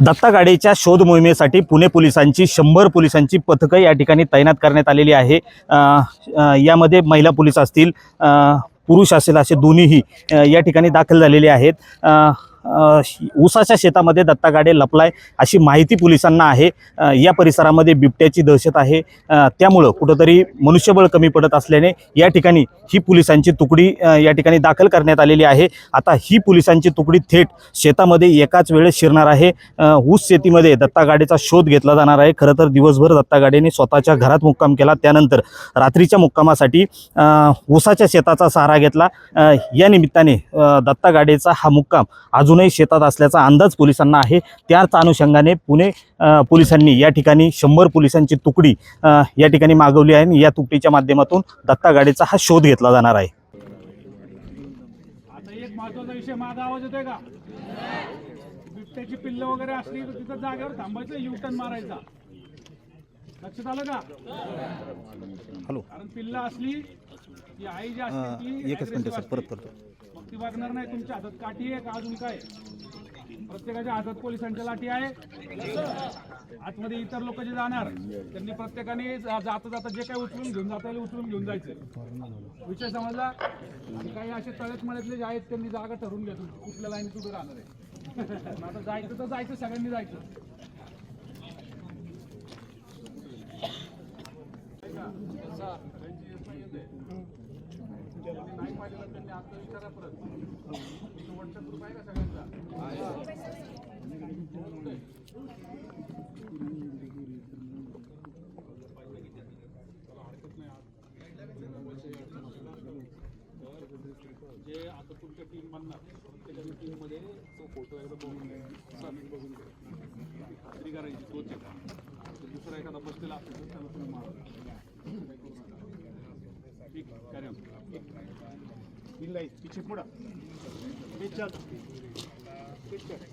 दत्तागाडीच्या शोध मोहिमेसाठी पुणे पोलिसांची शंभर पोलिसांची पथकं या ठिकाणी तैनात करण्यात आलेली आहे. यामध्ये महिला पोलीस असतील पुरुष असेल असे दोन्हीही या ठिकाणी दाखल झालेले आहेत. ऊसाच्या शेतामध्ये दत्ता गाडे लपलाय अशी माहिती पोलिसांना आहे. या परिसरामध्ये बिबट्याची दहशत आहे. त्यामुळं कुठंतरी मनुष्यबळ कमी पडत असल्याने या ठिकाणी ही पोलिसांची तुकडी या ठिकाणी दाखल करण्यात आलेली आहे. आता ही पोलिसांची तुकडी थेट शेतामध्ये एकाच वेळेस शिरणार आहे. ऊस शेतीमध्ये दत्तागाडीचा शोध घेतला जाणार आहे. खरं तर दिवसभर दत्तागाडेने स्वतःच्या घरात मुक्काम केला. त्यानंतर रात्रीच्या मुक्कामासाठी ऊसाच्या शेताचा सहारा घेतला. या निमित्ताने दत्तागाडेचा दत्ता हा मुक्काम अजूनही शेतात असल्याचा अंदाज पोलिसांना आहे. त्याच अनुषंगाने पुणे पोलिसांनी या ठिकाणी शंभर पोलिसांची तुकडी या ठिकाणी मागवली आहे आणि या तुकडीच्या माध्यमातून दत्ता गाडीचा हा शोध घेतला जाणार आहे. महत्त्वाचा विषय माझा आवाज येतोय का? बिबट्याची पिल्ल वगैरे असली तर तिथं जागेवर थांबायचं युटर्न मारायचा. लक्षात आलं का? हॅलो. कारण पिल्ल असली की आई जी असते ती एकच मिनिट सर. परत करतो. मग ती बघणार नाही तुमच्या हातात काठी आहे का अजून काय? प्रत्येकाच्या हातात पोलिसांच्या लाठी आहे. आतमध्ये इतर लोक जे जाणार त्यांनी प्रत्येकाने जाता जाता जे काही उचलून घेऊन जाता येईल उचलून घेऊन जायचं. विषय समजला? आणि काही असे तळेत मळ्यातले जे आहेत त्यांनी जागा ठरवून घ्या तुम्ही कुठल्या लाईनीत उभे राहणार आहे आता जायचं तर जायचं सगळ्यांनी जायचं. नाही पाहिलं त्यांनी आता विचारा परत व्हॉट्सअप ग्रुप आहे का सगळ्यांचा जे आता तुमच्या टीम बनणार प्रत्येकाच्या टीममध्ये तो फोटो एकदा बघून सबमिट बघून घ्या खात्री करायची तोच आहे दुसरा एखादा बसलेला असेल तर त्याला तुम्ही मारा. ಇಲ್ಲ ಪಿಚ್ಚಿ ಕೂಡ ಪಿಚ್ಚರ್ ಪಿಚ್ಚರ್